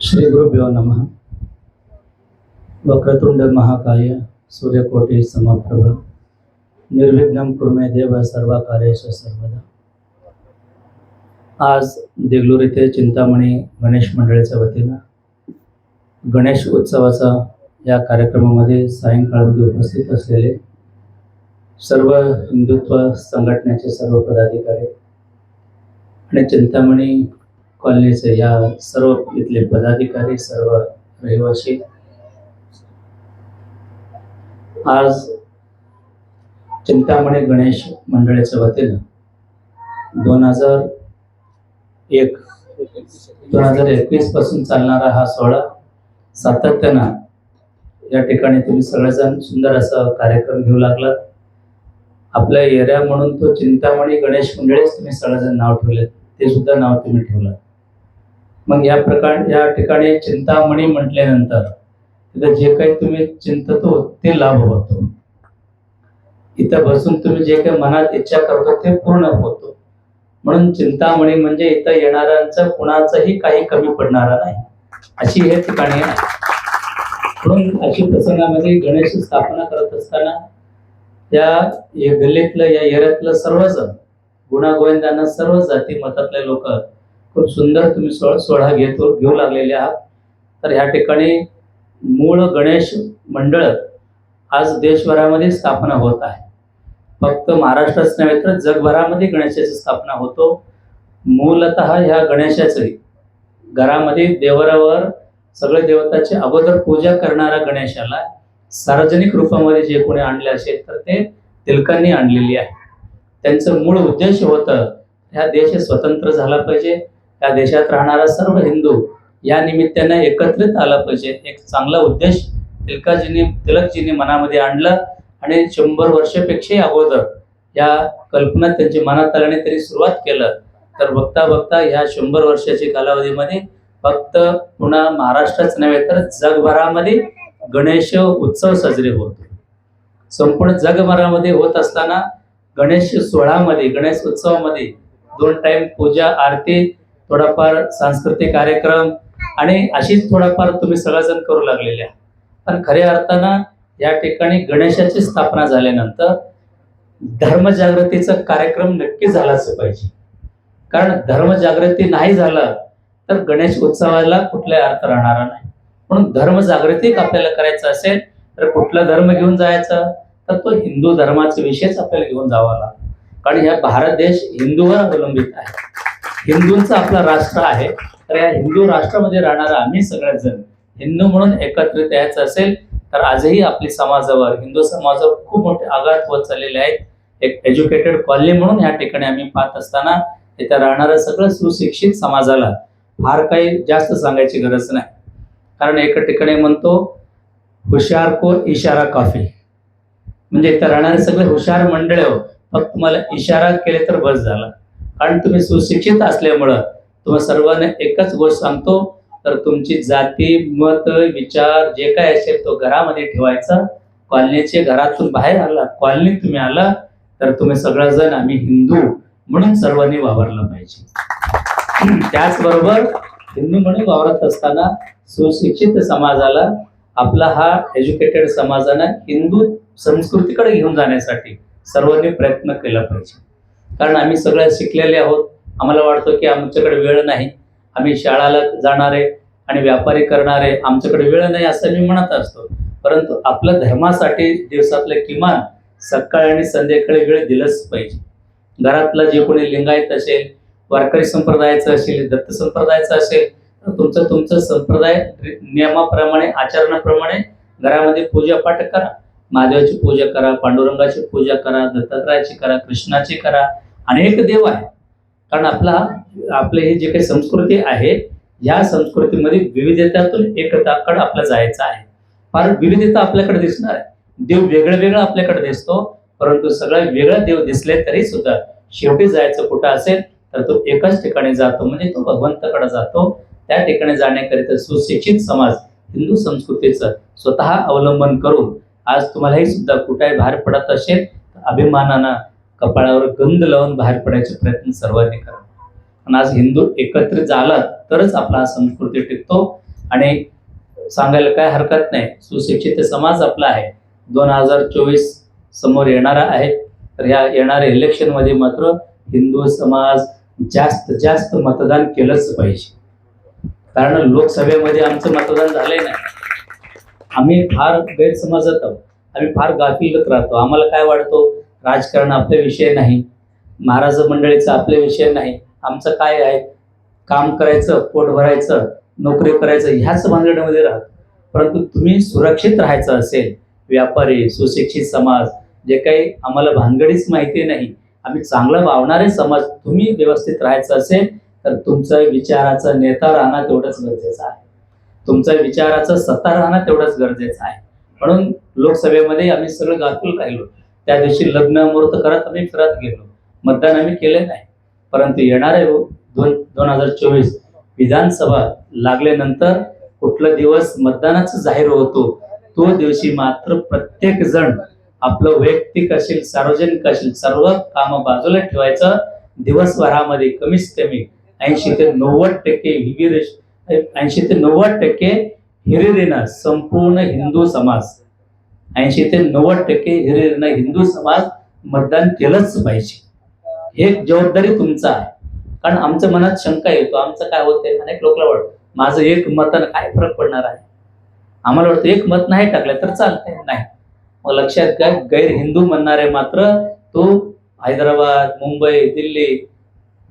श्री गुरुभ्यो नम. वक्रतुंड महाकाय सूर्यकोटी समप्रभ. निर्विघ्न कुर्मे देव सर्व कार्येश सर्वदा. आज देगलूर येथे चिंतामणी गणेश मंडळीच्या वतीनं गणेश उत्सवाचा या कार्यक्रमामध्ये सायंकाळमध्ये उपस्थित असलेले सर्व हिंदुत्व संघटनेचे सर्व पदाधिकारी आणि चिंतामणी कॉलनीचे या सर्व इथले पदाधिकारी सर्व रहिवासी. आज चिंतामणी गणेश मंडळाच्या वतीनं दोन हजार एक दोन हजार एकवीसपासून चालणारा हा सोहळा सातत्यानं या ठिकाणी तुम्ही सगळेजण सुंदर असा कार्यक्रम घेऊ लागलात. आपल्या एरिया म्हणून तो चिंतामणी गणेश मंडळीच तुम्ही सगळेजण नाव ठेवले ते सुद्धा नाव तुम्ही ठेवलं मग या प्रकार या ठिकाणी चिंतामणी म्हटल्यानंतर तिथं जे काही तुम्ही चिंततो ते लाभ होतो. इथं बसून तुम्ही जे काही मनात इच्छा करतो ते पूर्ण होतो. म्हणून चिंतामणी म्हणजे इथं येणाऱ्यांचं कुणाचंही काही कमी पडणारा नाही. अशी हे ठिकाणी आहे. म्हणून अशी प्रसंगामध्ये गणेश स्थापना करत असताना या गल्लीतलं या एरियातलं सर्वजण गुणागोविंदांना सर्व जाती मतातले लोक खूप सुंदर तुम्ही सोहळा सोहळा घेतो घेऊ लागलेले आहात. तर ह्या ठिकाणी मूळ गणेश मंडळ आज देशभरामध्ये स्थापना होत आहे. फक्त महाराष्ट्रच नव्हे तर जगभरामध्ये गणेशाची स्थापना होतो. मूलत ह्या गणेशाचं घरामध्ये देवरावर सगळे देवताची अगोदर पूजा करणारा गणेशाला सार्वजनिक रूपामध्ये जे कोणी आणले असेल तर ते तिलकांनी आणलेली आहे. त्यांचं मूळ उद्देश होतं ह्या देश स्वतंत्र झाला पाहिजे. या देशात राहणारा सर्व हिंदू या निमित्ताने एकत्रित आला पाहिजे. एक चांगला उद्देश तिलकाजीने तिलकजीने मनामध्ये आणलं आणि शंभर वर्षापेक्षाही अगोदर या कल्पना त्यांच्या मनात आल्याने त्यांनी सुरुवात केलं. तर बघता बघता ह्या शंभर वर्षाच्या कालावधीमध्ये फक्त पुन्हा महाराष्ट्रच नव्हे तर जगभरामध्ये गणेश उत्सव साजरे होतो. संपूर्ण जगभरामध्ये होत असताना गणेश सोहळामध्ये गणेश उत्सवामध्ये दोन टाइम पूजा आरती थोडाफार सांस्कृतिक कार्यक्रम आणि अशीच थोडाफार तुम्ही सगळेजण करू लागलेले आहे पण खऱ्या अर्थानं या ठिकाणी गणेशाची स्थापना झाल्यानंतर धर्मजागृतीचा कार्यक्रम नक्की झालाच पाहिजे. कारण धर्मजागृती नाही झालं तर गणेश उत्सवाला कुठलाही अर्थ राहणारा नाही. म्हणून धर्मजागृती आपल्याला करायचं असेल तर कुठला धर्म घेऊन जायचा? तर तो हिंदू धर्माचा विषयच आपल्याला घेऊन जावा लागतो. कारण ह्या भारत देश हिंदूवर अवलंबित आहे. हिंदूंचा आपला राष्ट्र आहे. तर या हिंदू राष्ट्रामध्ये राहणारा आम्ही सगळेच जण हिंदू म्हणून एकत्रित यायचं असेल तर आजही आपली समाजावर हिंदू समाजावर खूप मोठे आघात होत चाललेले आहेत. एक एज्युकेटेड कॉलनी म्हणून या ठिकाणी आम्ही पाहत असताना इथं राहणाऱ्या सगळं सुशिक्षित समाजाला फार काही जास्त सांगायची गरज नाही. कारण एका ठिकाणी म्हणतो हुशार को इशारा काफी. म्हणजे इथं राहणारे सगळे हुशार मंडळ हो फक्त तुम्हाला इशारा केले तर बस झाला. कारण तुम्ही सुशिक्षित असल्यामुळं तुम्हा सर्वांना एकच गोष्ट सांगतो तर तुमची जाती मत विचार जे काय असेल तो घरामध्ये ठेवायचा. कॉलनीचे घरातून बाहेर आला कॉलनीत तुम्ही आला तर तुम्ही सगळेजण आम्ही हिंदू म्हणून सर्वांनी वावरलं पाहिजे. त्याचबरोबर हिंदू म्हणून वावरत असताना सुशिक्षित समाजाला आपला हा एज्युकेटेड समाजानं हिंदू संस्कृतीकडे घेऊन जाण्यासाठी सर्वांनी प्रयत्न केला पाहिजे. कारण आम्ही सगळ्या शिकलेले आहोत. आम्हाला वाटतं की आमच्याकडे वेळ नाही. आम्ही शाळाला जाणारे आणि व्यापारी करणारे आमच्याकडे वेळ नाही असं मी म्हणत असतो. परंतु आपल्या धर्मासाठी दिवसातले किमान सकाळी आणि संध्याकाळी वेळ दिलंच पाहिजे. घरातला जे कोणी लिंगायत असेल वारकरी संप्रदायाचं असेल दत्त संप्रदायाचं असेल तर तुमचं तुमचं संप्रदाय नियमाप्रमाणे आचरणाप्रमाणे घरामध्ये पूजापाठ करा. महादेवाची पूजा करा पांडुरंगाची पूजा करा दत्तात्रयाची करा कृष्णाची करा. अनेक देव आहे कारण आपला आपले हे जे काही संस्कृती आहे या संस्कृतीमध्ये विविधतेतून एकताकडे आपला जायचं आहे. फार विविधता आपल्याकडे दिसणार आहे. देव वेगळं वेगळं आपल्याकडे दिसतो परंतु सगळं वेगळं देव दिसले तरी सुद्धा शेवटी जायचं कुठं असेल तर तो एकाच ठिकाणी जातो. म्हणजे तो भगवंताकडे जातो. त्या ठिकाणी जाण्याकरिता सुशिक्षित समाज हिंदू संस्कृतीचं स्वतः अवलंबन करून आज तुम्हालाही सुद्धा कुठेही बाहेर पडत असेल तर अभिमानानं कपाळावर गंध लावून बाहेर पडायचे प्रयत्न सर्वांनी करा. पण आज हिंदू एकत्रित झाला तरच आपला हा संस्कृती टिकतो. आणि सांगायला काय हरकत नाही सुशिक्षित समाज आपला आहे. दोन हजार चोवीस समोर येणारा आहे. तर ह्या येणाऱ्या इलेक्शनमध्ये मात्र हिंदू समाज जास्त जास्त मतदान केलंच पाहिजे. कारण लोकसभेमध्ये आमचं मतदान झालंय नाही आम्ही फार गैरसमजत आहोत. आम्ही फार गाफिलत राहतो. आम्हाला काय वाटतो? राजकारण आपले विषय नाही. महाराज मंडळीचा आपले विषय नाही. आमचं काय आहे? काम करायचं पोट भरायचं नोकरी करायचं ह्याच भानगडीमध्ये राहत. परंतु तुम्ही सुरक्षित राहायचं असेल व्यापारी सुशिक्षित समाज जे काही आम्हाला भानगडीच माहिती नाही आम्ही चांगलं वावणारे समाज तुम्ही व्यवस्थित राहायचं असेल तर तुमचा विचाराचा नेता राहणं तेवढंच गरजेचं आहे. तुमचा विचाराचा सत्ता राहणं तेवढंच गरजेचं आहे. म्हणून लोकसभेमध्ये आम्ही सगळं गाफील राहिलो. त्या दिवशी लग्न मुहूर्त करत आम्ही फिरत गेलो. मतदान आम्ही केले नाही. परंतु येणारे हो, दोन दोन हजार चोवीस विधानसभा लागल्यानंतर कुठला दिवस मतदानाचा जाहीर होतो तो दिवशी मात्र प्रत्येक जण आपलं वैयक्तिक असेल सार्वजनिक असेल सर्व काम बाजूला ठेवायचं. दिवसभरामध्ये कमीत कमी ऐंशी ते नव्वद टक्के हिगिर ऐंशी ते नव्वद टक्के हिरिरीनं संपूर्ण हिंदू समाज. ऐंशी ते नव्वद टक्के हिरिरीनं हिंदू समाज मतदान केलंच पाहिजे. हे जबाबदारी तुमचा आहे. कारण आमच्या मनात शंका येतो. आमचं काय होतंय? अनेक लोकला वाटतं माझं एक मतानं काय फरक पडणार आहे? आम्हाला वाटतं एक मत नाही टाकलं तर चालतंय. नाही. मग लक्षात घ्या गैर हिंदू म्हणणारे मात्र तो हैदराबाद मुंबई दिल्ली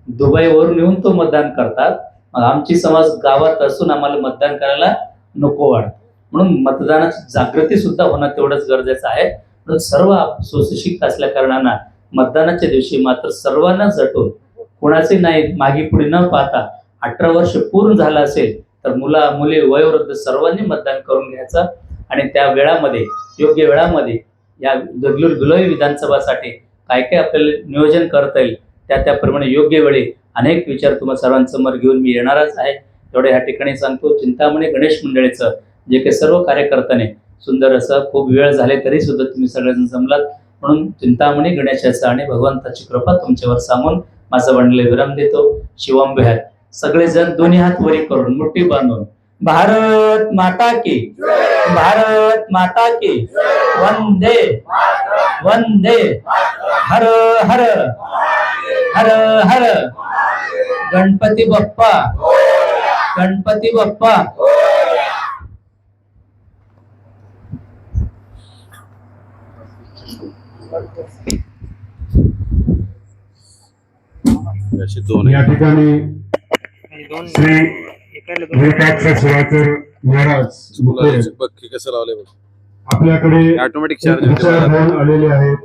दुबईवरून येऊन तो मतदान करतात. मग आमची समाज गावात असून आम्हाला मतदान करायला नको वाटतं. म्हणून मतदानाची जागृती सुद्धा होणं तेवढंच गरजेचं आहे. म्हणून सर्व सुशिक्षित असल्या कारणानं मतदानाच्या दिवशी मात्र सर्वांना झटून कोणाचे नाही मागे पुढे न पाहता अठरा वर्ष पूर्ण झालं असेल तर मुला मुली वयोवृद्ध सर्वांनी मतदान करून घ्यायचं आणि त्या वेळामध्ये योग्य वेळामध्ये या दगलूर गुलई विधानसभासाठी काय काय आपल्याला नियोजन करता येईल त्या त्याप्रमाणे योग्य वेळी अनेक विचार तुम्हाला सर्वांसमोर घेऊन मी येणारच आहे. तेवढे ह्या ठिकाणी सांगतो. चिंतामणी गणेश मंडळीचं जे काही सर्व कार्यकर्त्याने सुंदर असं खूप वेळ झाले तरी सुद्धा तुम्ही सगळेजण जमलात. म्हणून चिंतामणी गणेशाचा आणि भगवंताची कृपा तुमच्यावर सांगून माझा वडले विराम देतो. शिवम बिहार सगळेजण दोन्ही हात वरी करून मुठी बांधून. भारत माता की भारत माता की वंदे. वंदे. हर हर. हर हर. गणपती बाप्पा. गणपती बाप्पा असे दोन या ठिकाणी श्री आपल्याकडे ऑटोमॅटिक आलेले आहेत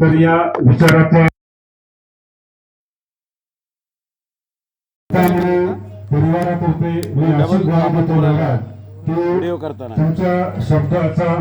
तर या विचाराचा परिवारातर्फे मी करताना. तुमच्या शब्दाचा